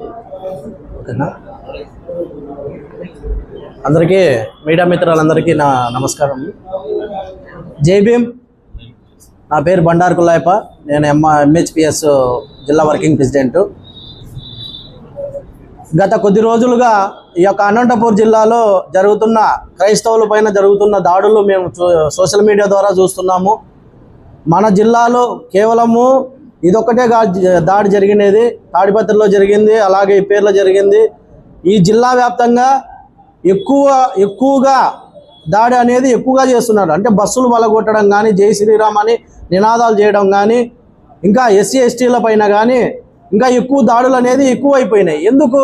ఓకేనా? అందరికీ మీడియా మిత్రులందరికీ నా నమస్కారం. జై నా పేరు బండారు కుల్లాయప నేను ఎం ఎంహెచ్పిఎస్ జిల్లా వర్కింగ్ ప్రెసిడెంట్. గత కొద్ది రోజులుగా ఈ యొక్క అనంతపూర్ జిల్లాలో జరుగుతున్న క్రైస్తవుల పైన జరుగుతున్న దాడులు మేము సోషల్ మీడియా ద్వారా చూస్తున్నాము. మన జిల్లాలో కేవలము ఇదొక్కటే దాడి జరిగినది. తాడిపత్రిలో జరిగింది అలాగే ఇప్పేర్లో జరిగింది. ఈ జిల్లా వ్యాప్తంగా ఎక్కువ ఎక్కువగా దాడి అనేది ఎక్కువగా చేస్తున్నారు. అంటే బస్సులు బలగొట్టడం కానీ జై శ్రీరామ్ అని నినాదాలు చేయడం కానీ ఇంకా ఎస్సీ ఎస్టీల పైన కానీ ఇంకా ఎక్కువ దాడులు అనేది ఎక్కువైపోయినాయి. ఎందుకు?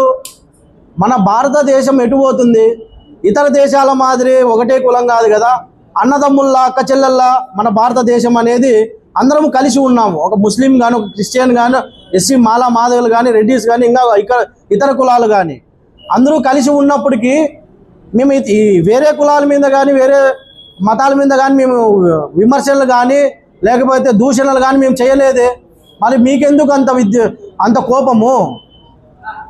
మన భారతదేశం ఎటుపోతుంది ఇతర దేశాల మాదిరి ఒకటే కులం కాదు కదా. అన్నదమ్ముల్లా అక్క చెల్లెల్లా మన భారతదేశం అనేది అందరం కలిసి ఉన్నాము. ఒక ముస్లిం కానీ ఒక క్రిస్టియన్ కానీ ఎస్సీ మాలా మాధవులు కానీ రెడ్డిస్ కానీ ఇంకా ఇక ఇతర కులాలు కానీ అందరూ కలిసి ఉన్నప్పటికీ మేము ఈ- వేరే కులాల మీద కానీ వేరే మతాల మీద కానీ మేము విమర్శలు కానీ లేకపోతే దూషణలు కానీ మేము చేయలేదే. మరి మీకెందుకు అంత విద్య అంత కోపము?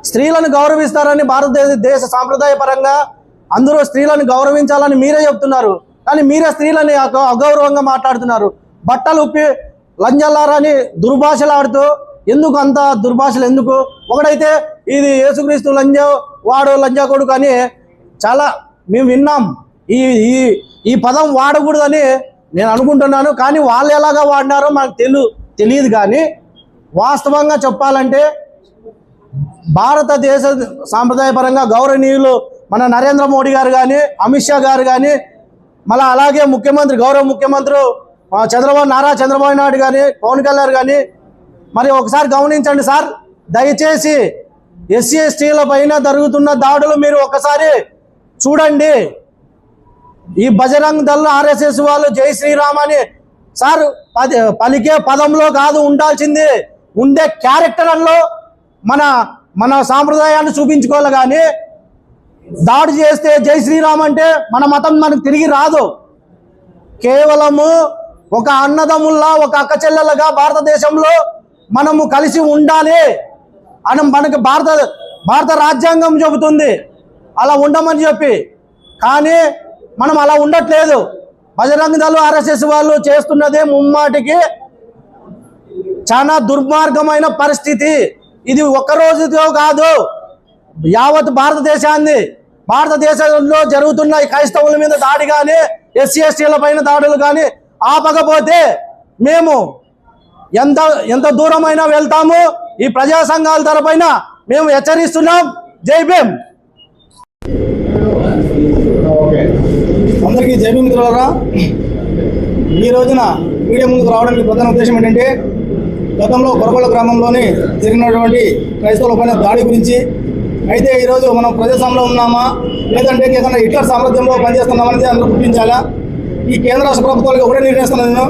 స్త్రీలను గౌరవిస్తారని భారతదేశ దేశ సాంప్రదాయ పరంగా అందరూ స్త్రీలను గౌరవించాలని మీరే చెప్తున్నారు. కానీ మీరే స్త్రీలని అగౌరవంగా మాట్లాడుతున్నారు. బట్టలు ఉప్పి లంజల్లారని దుర్భాషలాడుతూ ఎందుకు అంత దుర్భాషలు ఎందుకు? ఒకడైతే ఇది యేసుక్రీస్తు లంజ వాడు లంజా కొడుకు అని చాలా మేము విన్నాం. ఈ ఈ ఈ పదం వాడకూడదని నేను అనుకుంటున్నాను కానీ వాళ్ళు ఎలాగా వాడినారో మనకు తెలు తెలియదు కానీ వాస్తవంగా చెప్పాలంటే భారతదేశ సాంప్రదాయపరంగా గౌరవనీయులు మన నరేంద్ర మోడీ గారు కానీ అమిత్ షా గారు కానీ మళ్ళీ అలాగే ముఖ్యమంత్రి గౌరవ ముఖ్యమంత్రి చంద్రబాబు నారా చంద్రబాబు నాయుడు కానీ పవన్ కళ్యాణ్ కానీ మరి ఒకసారి గమనించండి సార్. దయచేసి ఎస్సీ ఎస్టీల పైన జరుగుతున్న దాడులు మీరు ఒకసారి చూడండి. ఈ బజరంగ్ దళ్ ఆర్ఎస్ఎస్ వాళ్ళు జై శ్రీరామ్ అని సార్ పది పలికే పదంలో కాదు ఉండాల్సింది ఉండే క్యారెక్టర్లో మన మన సాంప్రదాయాన్ని చూపించుకోవాలి కానీ దాడి చేస్తే జై శ్రీరామ్ అంటే మన మతం మనకు తిరిగి రాదు. కేవలము ఒక అన్నదమ్ముల్లా ఒక అక్క చెల్లెలుగా భారతదేశంలో మనము కలిసి ఉండాలి అని మనకి భారత భారత రాజ్యాంగం చెబుతుంది. అలా ఉండమని చెప్పి. కానీ మనం అలా ఉండట్లేదు. బజరంగ దళం ఆర్ఎస్ఎస్ వాళ్ళు చేస్తున్నదే ముమ్మాటికి చాలా దుర్మార్గమైన పరిస్థితి. ఇది ఒక్క రోజుతో కాదు యావత్ భారతదేశాన్ని భారతదేశంలో జరుగుతున్న క్రైస్తవుల మీద దాడి కానీ ఎస్సీ ఎస్టీల పైన దాడులు కానీ ఆపకపోతే మేము ఎంత ఎంత దూరమైనా వెళ్తాము ఈ ప్రజా సంఘాల తరపైన మేము హెచ్చరిస్తున్నాం. జై భీమ్. అందరికీ జైబీ మిత్రులరా. ఈ రోజున మీడియా ముందుకు రావడానికి ప్రధాన ఉద్దేశం ఏంటంటే గతంలో కొరకొండ గ్రామంలోని జరిగినటువంటి క్రైస్తవుల పైన దాడి గురించి. అయితే ఈరోజు మనం ప్రదేశంలో ఉన్నామా? లేదంటే ఏదైనా హిట్లర్ సామర్థ్యంలో పనిచేస్తున్నామనేది అందరూ గుర్తించాలా? ఈ కేంద్ర రాష్ట్ర ప్రభుత్వాలకు ఒకటే నిర్ణయిస్తున్నాను నేను.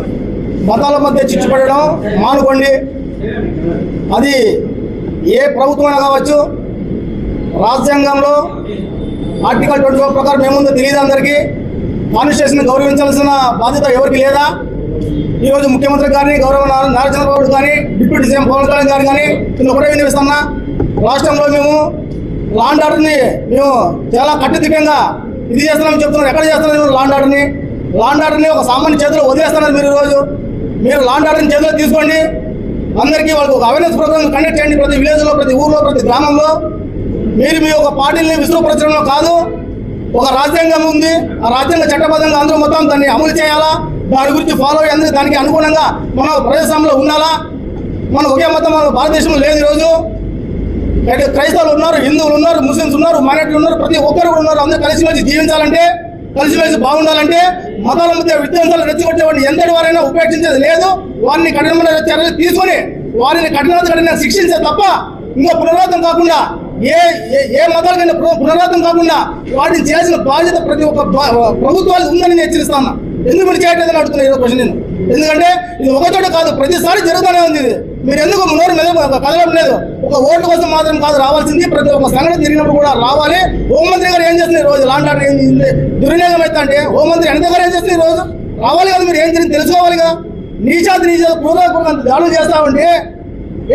మతాల మధ్య చిచ్చుపడడం మానుకోండి. అది ఏ ప్రభుత్వమైనా కావచ్చు రాజ్యాంగంలో ఆర్టికల్ ట్వంటీ ఫోర్ ప్రకారం ఏముందో తెలియదు అందరికీ. కాన్స్టిట్యూషన్ గౌరవించాల్సిన బాధ్యత ఎవరికి లేదా? ఈరోజు ముఖ్యమంత్రి గారిని గౌరవ నారా చంద్రబాబు గారిని డిప్యూటీ సీఎం పవన్ కళ్యాణ్ గారు కానీ నేను ఒకటే వినిపిస్తున్నా. రాష్ట్రంలో మేము లాండ్ ఆర్డర్ని మేము చాలా కట్టుదిట్టంగా ఇది చేస్తున్నామని చెప్తున్నాం ఎక్కడ చేస్తున్నాం లాండ్ ఆర్డర్ని లాండ్ ఆర్డర్ని ఒక సామాన్య చేతిలో వదిలేస్తున్నారు మీరు ఈరోజు. మీరు లాండ్ ఆర్డర్ని చేతిలో తీసుకోండి. అందరికీ వాళ్ళకి ఒక అవేర్నెస్ ప్రోగ్రామ్ కండక్ట్ చేయండి ప్రతి విలేజ్లో ప్రతి ఊర్లో ప్రతి గ్రామంలో. మీరు మీ యొక్క పార్టీని విశ్వపరచడంలో కాదు ఒక రాజ్యాంగం ఉంది. ఆ రాజ్యాంగ చట్టబద్ధంగా అందరూ మొత్తం దాన్ని అమలు చేయాలా? దాని గురించి ఫాలో అయ్యేందుకు దానికి అనుగుణంగా మన ప్రదేశంలో ఉండాలా? మన ఒకే మతం మన భారతదేశంలో లేదు ఈరోజు. అయితే క్రైస్తవులు ఉన్నారు హిందువులు ఉన్నారు ముస్లిమ్స్ ఉన్నారు మైనార్టీలు ఉన్నారు ప్రతి ఒక్కరు ఉన్నారు. అందరూ కలిసిమెలిసి జీవించాలంటే కలిసిమెలిసి బాగుండాలంటే మతాల మధ్య విధ్వంసాలు రెచ్చగొట్టేవాడిని ఎంతటి వారైనా ఉపేక్షించేది లేదు. వారిని కఠినమైన చర్యలు తీసుకొని వారిని కఠిన కఠిన శిక్షించే తప్ప ఇంకా పునరావృతం కాకుండా ఏ ఏ- మతాలకైనా పునరావృతం కాకుండా వాటిని చేసిన బాధ్యత ప్రతి ఒక్క ప్రభుత్వాలు ఉందని నేను హెచ్చరిస్తాను ఎందుకు మీరు చేయట్లేదని అడుగుతున్నా ఈరోజు క్వశ్చన్ నేను? ఎందుకంటే ఇది ఒకచోట కాదు ప్రతిసారి జరుగుతూనే ఉంది ఇది. మీరు ఎందుకు నోరు మీద కదలడం లేదు? ఒక ఓటు కోసం మాత్రం కాదు రావాల్సింది ప్రతి ఒక్క సంఘటన జరిగినప్పుడు కూడా రావాలి. హోంమంత్రి గారు ఏం చేస్తున్నారు రోజు లాంటి ఆర్డర్ ఏంది దుర్వినియోగం అయితే అంటే హోంమంత్రి ఎంత గారు ఏం చేస్తున్నారు రోజు రావాలి కదా మీరు ఏం జరిగింది తెలుసుకోవాలి కదా నీచాతి నీచ పూర్వకంగా దాడులు చేస్తా ఉంటే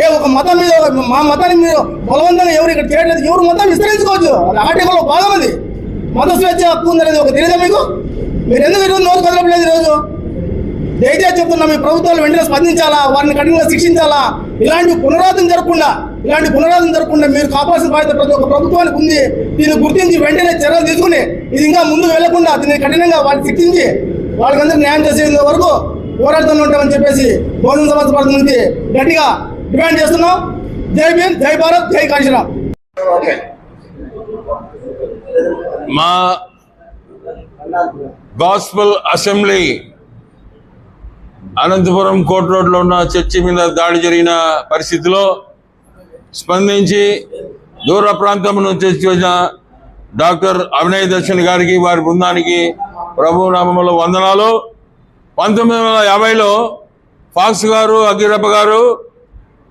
ఏ ఒక మతం మీద మా మతాన్ని మీరు బలవంతంగా ఎవరు ఇక్కడ చేయట్లేదు ఎవరు మతం విస్తరించుకోవచ్చు. అది ఆర్టికల్లో భాగం అది. మత స్వేచ్ఛ హక్కు ఉందనేది ఒక తెలియదా మీకు? మీరు ఎందుకు ఈరోజు నోరు కదలట్లేదు ఈరోజు? దయచేసి చెప్తున్నా మీ ప్రభుత్వాలు వెంటనే స్పందించాలా? వారిని కఠినంగా శిక్షించాలా? ఇలాంటి పునరావృతం జరగకుండా ఇలాంటి పునరాదం జరగకుండా మీరు కాపాల్సిన బాధ్యత ప్రతి ఒక్క ప్రభుత్వానికి ఉంది. దీన్ని గుర్తించి వెంటనే చర్యలు తీసుకుని ఇది ఇంకా ముందు వెళ్ళకుండా దీన్ని కఠినంగా వాళ్ళని శిక్షించి వాళ్ళకందరూ న్యాయం చేసేంత వరకు పోరాడుతూనే ఉంటామని చెప్పేసి బహుజన సమాజ పార్టీ నుంచి గట్టిగా డిమాండ్ చేస్తున్నాం. జై భీమ్ జై భారత్ జై కాశీరామ్ మా గాస్పల్ అసెంబ్లీ అనంతపురం కోర్టు రోడ్లో ఉన్న చర్చి మీద దాడి జరిగిన పరిస్థితిలో స్పందించి దూర ప్రాంతం నుంచి వచ్చిన డాక్టర్ అభినయ దర్శన్ గారికి వారి బృందానికి ప్రభు నామంలో వందనాలు. పంతొమ్మిది వందల యాభైలో ఫాక్స్ గారు అగ్గిరప్ప గారు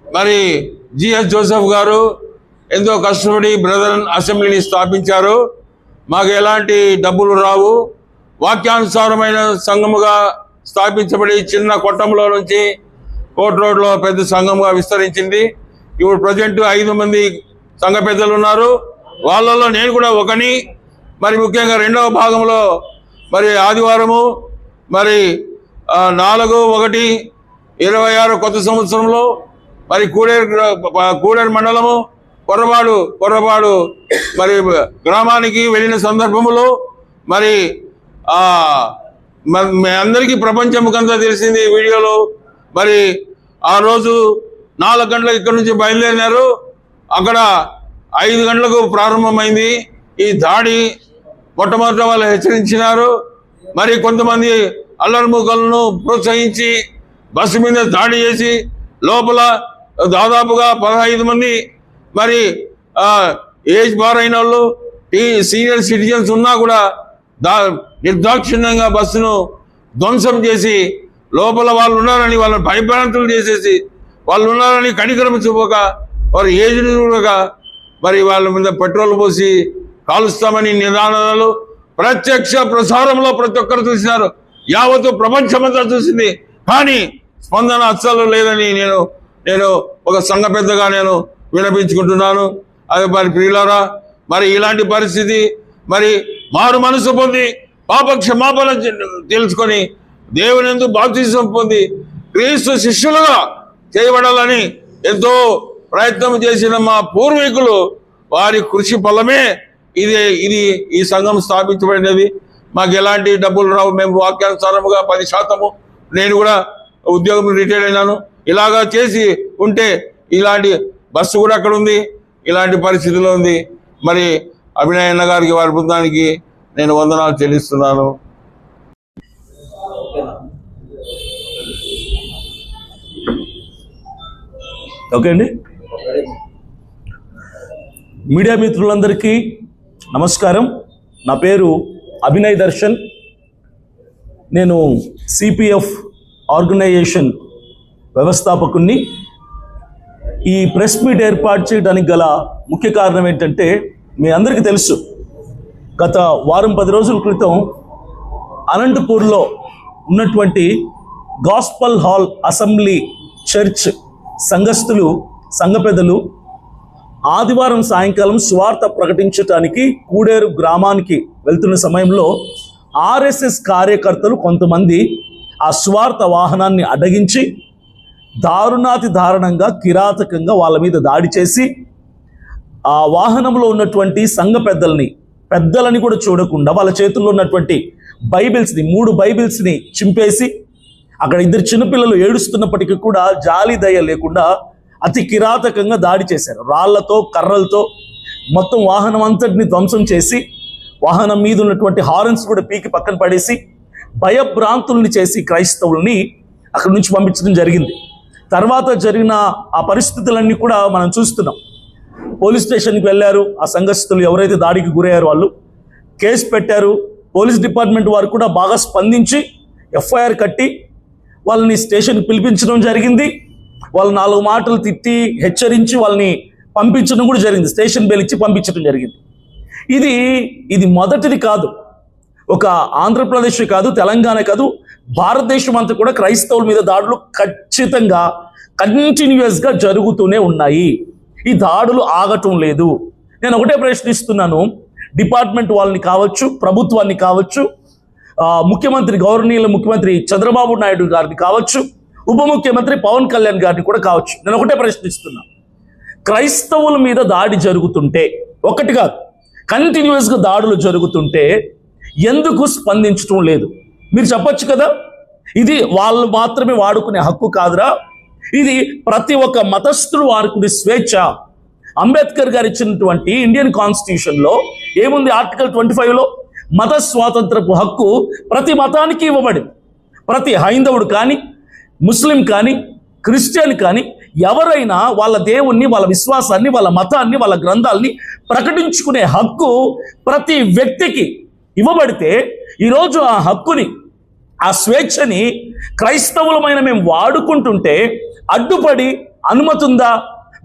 మరి జిఎస్ జోసెఫ్ గారు ఎంతో కష్టపడి బ్రదర్ అసెంబ్లీని స్థాపించారు. మాకు ఎలాంటి డబ్బులు రావు. వాక్యానుసారమైన సంఘముగా స్థాపించబడి చిన్న కొట్టంలో నుంచి కోట్ రోడ్లో పెద్ద సంఘముగా విస్తరించింది. ఇప్పుడు ప్రజెంట్ ఐదు మంది సంఘ పెద్దలు ఉన్నారు. వాళ్ళలో నేను కూడా ఒకని. మరి ముఖ్యంగా రెండవ భాగంలో మరి ఆదివారము మరి నాలుగు ఒకటి ఇరవై ఆరు కొత్త సంవత్సరంలో మరి కూడేరు కూడేరు మండలము కొర్రపాడు కొర్రపాడు మరి గ్రామానికి వెళ్ళిన సందర్భంలో మరి మ- మీ అందరికీ ప్రపంచముకంతా తెలిసింది ఈ వీడియోలో. మరి ఆ రోజు నాలుగు గంటలకు ఇక్కడ నుంచి బయలుదేరినారు. అక్కడ ఐదు గంటలకు ప్రారంభమైంది. ఈ దాడి మొట్టమొదట వాళ్ళు హెచ్చరించినారు. మరి కొంతమంది అల్లరిముఖలను ప్రోత్సహించి బస్సు మీద దాడి చేసి లోపల దాదాపుగా పదహైదు మంది మరి ఏజ్ బార్ అయిన వాళ్ళు ఈ సీనియర్ సిటిజన్స్ ఉన్నా కూడా దా నిర్దాక్షిణ్యంగా బస్సును ధ్వంసం చేసి లోపల వాళ్ళు ఉన్నారని వాళ్ళని భయభ్రాంతులు చేసేసి వాళ్ళు ఉన్నారని కనికరం చూపక వారు ఏజ్ చూడక మరి వాళ్ళ మీద పెట్రోల్ పోసి కాలుస్తామని నిదానాలు ప్రత్యక్ష ప్రసారంలో ప్రతి ఒక్కరు చూసినారు. యావత్తు ప్రపంచమంతా చూసింది. కానీ స్పందన అస్సలు లేదని నేను నేను ఒక సంఘ పెద్దగా నేను వినపించుకుంటున్నాను. అది మరి ప్రియులరా మరి ఇలాంటి పరిస్థితి మరి మారు మనసు పొంది పాప క్షమాపణ తెలుసుకొని దేవుని ఎందు బాప్తిజం పొంది క్రీస్తు శిష్యులుగా చేయబడాలని ఎంతో ప్రయత్నం చేసిన మా పూర్వీకులు వారి కృషి ఫలమే ఇది ఇది ఈ సంఘం స్థాపించబడినది. మాకు ఎలాంటి డబ్బులు రావు మేము వాక్యానుసారముగా పది శాతము నేను కూడా ఉద్యోగం రిటైర్ అయినాను. ఇలాగా చేసి ఉంటే ఇలాంటి బస్సు కూడా అక్కడ ఉంది ఇలాంటి పరిస్థితిలో ఉంది. మరి అభినయన్న గారికి వారి బృందానికి నేను వందనాలు చెల్లిస్తున్నాను. ఓకే అండి. మీడియా మిత్రులందరికీ నమస్కారం. నా పేరు అభినయ్ దర్శన్. నేను సిపిఎఫ్ ఆర్గనైజేషన్ వ్యవస్థాపకుణ్ణి. ఈ ప్రెస్ మీట్ ఏర్పాటు చేయడానికి గల ముఖ్య కారణం ఏంటంటే మీ అందరికీ తెలుసు గత వారం పది రోజుల క్రితం అనంతపూర్లో ఉన్నటువంటి గాస్పల్ హాల్ అసెంబ్లీ చర్చ్ సంఘస్థులు సంఘ పెద్దలు ఆదివారం సాయంకాలం స్వార్థ ప్రకటించటానికి కూడేరు గ్రామానికి వెళ్తున్న సమయంలో ఆర్ఎస్ఎస్ కార్యకర్తలు కొంతమంది ఆ స్వార్థ వాహనాన్ని అడ్డగించి దారుణాతి దారుణంగా కిరాతకంగా వాళ్ళ మీద దాడి చేసి ఆ వాహనంలో ఉన్నటువంటి సంఘ పెద్దల్ని పెద్దలని కూడా చూడకుండా వాళ్ళ చేతుల్లో ఉన్నటువంటి బైబిల్స్ని మూడు బైబిల్స్ని చింపేసి అక్కడ ఇద్దరు చిన్నపిల్లలు ఏడుస్తున్నప్పటికీ కూడా జాలి దయ లేకుండా అతి కిరాతకంగా దాడి చేశారు. రాళ్ళతో కర్రలతో మొత్తం వాహనం అంతటిని ధ్వంసం చేసి వాహనం మీద ఉన్నటువంటి హారన్స్ కూడా పీకి పక్కన పడేసి భయభ్రాంతుల్ని చేసి క్రైస్తవుల్ని అక్కడి నుంచి పంపించడం జరిగింది. తర్వాత జరిగిన ఆ పరిస్థితులన్నీ కూడా మనం చూస్తున్నాం. పోలీస్ స్టేషన్కి వెళ్ళారు. ఆ సంఘస్థులు ఎవరైతే దాడికి గురయ్యారో వాళ్ళు కేసు పెట్టారు. పోలీస్ డిపార్ట్మెంట్ వారు కూడా బాగా స్పందించి ఎఫ్ఐఆర్ కట్టి వాళ్ళని స్టేషన్కి పిలిపించడం జరిగింది. వాళ్ళు నాలుగు మాటలు తిట్టి హెచ్చరించి వాళ్ళని పంపించడం కూడా జరిగింది. స్టేషన్ బెల్ ఇచ్చి పంపించడం జరిగింది. ఇది ఇది మొదటిది కాదు. ఒక ఆంధ్రప్రదేశ్ కాదు తెలంగాణ కాదు భారతదేశం అంతా కూడా క్రైస్తవుల మీద దాడులు ఖచ్చితంగా కంటిన్యూస్గా జరుగుతూనే ఉన్నాయి. ఈ దాడులు ఆగటం లేదు. నేను ఒకటే ప్రశ్నిస్తున్నాను. డిపార్ట్మెంట్ వాళ్ళని కావచ్చు ప్రభుత్వాన్ని కావచ్చు ముఖ్యమంత్రి గౌరవనీయుల ముఖ్యమంత్రి చంద్రబాబు నాయుడు గారిని కావచ్చు ఉప ముఖ్యమంత్రి పవన్ కళ్యాణ్ గారిని కూడా కావచ్చు. నేను ఒకటే ప్రశ్నిస్తున్నా. క్రైస్తవుల మీద దాడి జరుగుతుంటే ఒకటి కాదు కంటిన్యూస్గా దాడులు జరుగుతుంటే ఎందుకు స్పందించటం లేదు? మీరు చెప్పొచ్చు కదా? ఇది వాళ్ళు మాత్రమే వాడుకునే హక్కు కాదురా? ఇది ప్రతి ఒక్క మతస్థుడు వారికి స్వేచ్ఛ. అంబేద్కర్ గారు ఇచ్చినటువంటి ఇండియన్ కాన్స్టిట్యూషన్లో ఏముంది ఆర్టికల్ ట్వంటీ ఫైవ్లో మత స్వాతంత్రపు హక్కు ప్రతి మతానికి ఇవ్వబడింది. ప్రతి హైందవుడు కానీ ముస్లిం కానీ క్రిస్టియన్ కానీ ఎవరైనా వాళ్ళ దేవుణ్ణి వాళ్ళ విశ్వాసాన్ని వాళ్ళ మతాన్ని వాళ్ళ గ్రంథాలని ప్రకటించుకునే హక్కు ప్రతి వ్యక్తికి ఇవ్వబడితే ఈరోజు ఆ హక్కుని ఆ స్వేచ్ఛని క్రైస్తవులమైన మేము వాడుకుంటుంటే అడ్డుపడి అనుమతి ఉందా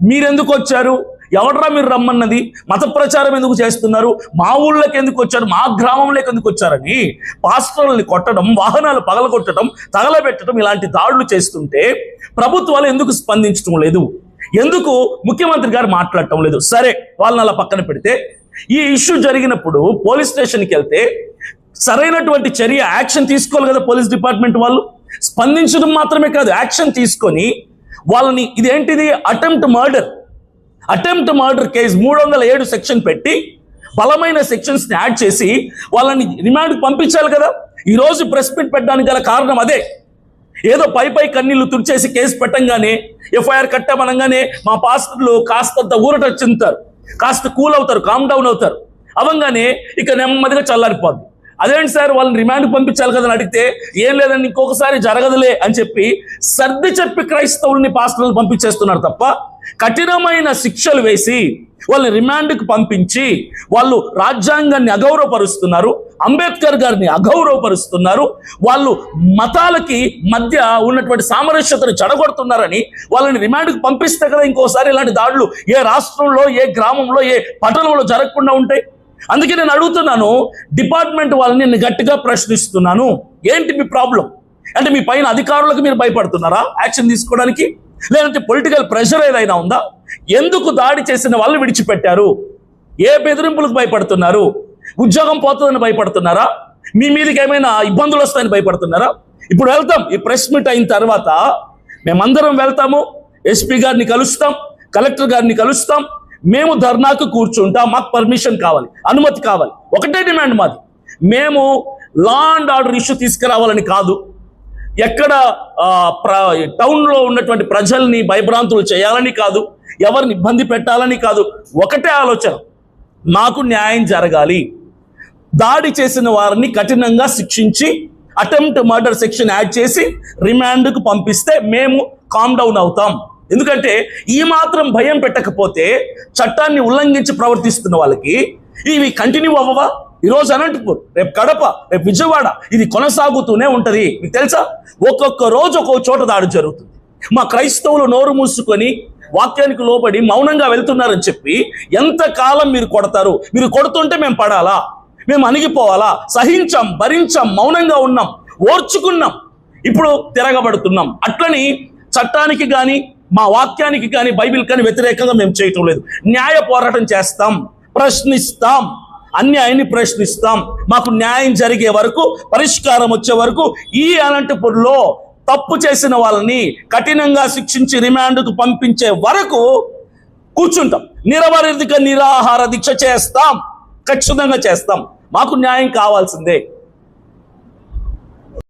మీరెందుకు వచ్చారు? ఎవడరా మీరు రమ్మన్నది? మత ప్రచారం ఎందుకు చేస్తున్నారు? మా ఊళ్ళకి ఎందుకు వచ్చారు? మా గ్రామంలోకి ఎందుకు వచ్చారని పాస్టర్లని కొట్టడం వాహనాలు పగలగొట్టడం తగలబెట్టడం ఇలాంటి దాడులు చేస్తుంటే ప్రభుత్వాలు ఎందుకు స్పందించడం లేదు? ఎందుకు ముఖ్యమంత్రి గారు మాట్లాడటం లేదు? సరే వాళ్ళని అలా పక్కన పెడితే ఈ ఇష్యూ జరిగినప్పుడు పోలీస్ స్టేషన్కి వెళ్తే సరైనటువంటి చర్య యాక్షన్ తీసుకోవాలి కదా పోలీస్ డిపార్ట్మెంట్ వాళ్ళు? స్పందించడం మాత్రమే కాదు యాక్షన్ తీసుకొని వాళ్ళని ఇదేంటిది? Attempt murder. Attempt murder case మూడు వందల ఏడు సెక్షన్ పెట్టి బలమైన సెక్షన్స్ని యాడ్ చేసి వాళ్ళని రిమాండ్ పంపించాలి కదా? ఈ రోజు ప్రెస్ మీట్ పెట్టడానికి గల కారణం అదే. ఏదో పై పై కన్నీళ్ళు తుడిచేసి కేసు పెట్టంగానే ఎఫ్ఐఆర్ కట్టామనగానే మా పాస్టర్లు కాస్తంత ఊరట చెందుతారు. కాస్త కూల్ అవుతారు కామ్ డౌన్ అవుతారు. అవంగానే ఇక నెమ్మదిగా చల్లారిపోద్ది. అదేంటి సార్ వాళ్ళని రిమాండ్ పంపించాలి కదా అని అడిగితే ఏం లేదండి ఇంకొకసారి జరగదులే అని చెప్పి సర్ది చెప్పి క్రైస్తవుల్ని పాస్టర్లు పంపించేస్తున్నారు తప్ప కఠినమైన శిక్షలు వేసి వాళ్ళని రిమాండ్కి పంపించి వాళ్ళు రాజ్యాంగాన్ని అగౌరవపరుస్తున్నారు అంబేద్కర్ గారిని అగౌరవపరుస్తున్నారు వాళ్ళు మతాలకి మధ్య ఉన్నటువంటి సామరస్యతను చెడగొడుతున్నారని వాళ్ళని రిమాండ్కి పంపిస్తే కదా ఇంకోసారి ఇలాంటి దాడులు ఏ రాష్ట్రంలో ఏ గ్రామంలో ఏ పట్టణంలో జరగకుండా ఉంటాయి. అందుకే నేను అడుగుతున్నాను డిపార్ట్మెంట్ వాళ్ళని నేను గట్టిగా ప్రశ్నిస్తున్నాను. ఏంటి మీ ప్రాబ్లం? అంటే మీ పైన అధికారులకు మీరు భయపడుతున్నారా? యాక్షన్ తీసుకోవడానికి? లేదంటే పొలిటికల్ ప్రెషర్ ఏదైనా ఉందా? ఎందుకు దాడి చేసిన వాళ్ళు విడిచిపెట్టారు? ఏ బెదిరింపులకు భయపడుతున్నారు? ఉద్యోగం పోతుందని భయపడుతున్నారా? మీ మీదకి ఏమైనా ఇబ్బందులు వస్తాయని భయపడుతున్నారా? ఇప్పుడు వెళ్తాం. ఈ ప్రెస్ మీట్ అయిన తర్వాత మేమందరం వెళ్తాము. ఎస్పీ గారిని కలుస్తాం. కలెక్టర్ గారిని కలుస్తాం. మేము ధర్నాకు కూర్చుంటాం మాకు పర్మిషన్ కావాలి అనుమతి కావాలి. ఒకటే డిమాండ్ మాది. మేము లా అండ్ ఆర్డర్ ఇష్యూ తీసుకురావాలని కాదు. ఎక్కడ ప్ర టౌన్లో ఉన్నటువంటి ప్రజల్ని భయభ్రాంతులు చేయాలని కాదు ఎవరిని ఇబ్బంది పెట్టాలని కాదు. ఒకటే ఆలోచన. మాకు న్యాయం జరగాలి. దాడి చేసిన వారిని కఠినంగా శిక్షించి అటెంప్ట్ మర్డర్ సెక్షన్ యాడ్ చేసి రిమాండ్కు పంపిస్తే మేము కామ్ డౌన్ అవుతాం. ఎందుకంటే ఈ మాత్రం భయం పెట్టకపోతే చట్టాన్ని ఉల్లంఘించి ప్రవర్తిస్తున్న వాళ్ళకి ఇవి కంటిన్యూ అవ్వవా? ఈరోజు అనంతపూర్ రేపు కడప రేపు విజయవాడ ఇది కొనసాగుతూనే ఉంటుంది. మీకు తెలుసా? ఒక్కొక్క రోజు ఒక్కొక్క చోట దాడి జరుగుతుంది. మా క్రైస్తవులు నోరు మూసుకొని వాక్యానికి లోబడి మౌనంగా వెళ్తున్నారని చెప్పి ఎంతకాలం మీరు కొడతారు? మీరు కొడుతుంటే మేము పడాలా? మేము అణిగిపోవాలా? సహించాం భరించాం మౌనంగా ఉన్నాం ఓర్చుకున్నాం ఇప్పుడు తిరగబడుతున్నాం. అట్లని చట్టానికి కానీ మా వాక్యానికి కానీ బైబిల్ కానీ వ్యతిరేకంగా మేము చేయటం లేదు. న్యాయ పోరాటం చేస్తాం. ప్రశ్నిస్తాం. అన్యాయాన్ని ప్రశ్నిస్తాం. మాకు న్యాయం జరిగే వరకు పరిష్కారం వచ్చే వరకు ఈ అనంతపూర్లో తప్పు చేసిన వాళ్ళని కఠినంగా శిక్షించి రిమాండ్కు పంపించే వరకు కూర్చుంటాం. నిరవధిక నిరాహార దీక్ష చేస్తాం. ఖచ్చితంగా చేస్తాం. మాకు న్యాయం కావాల్సిందే.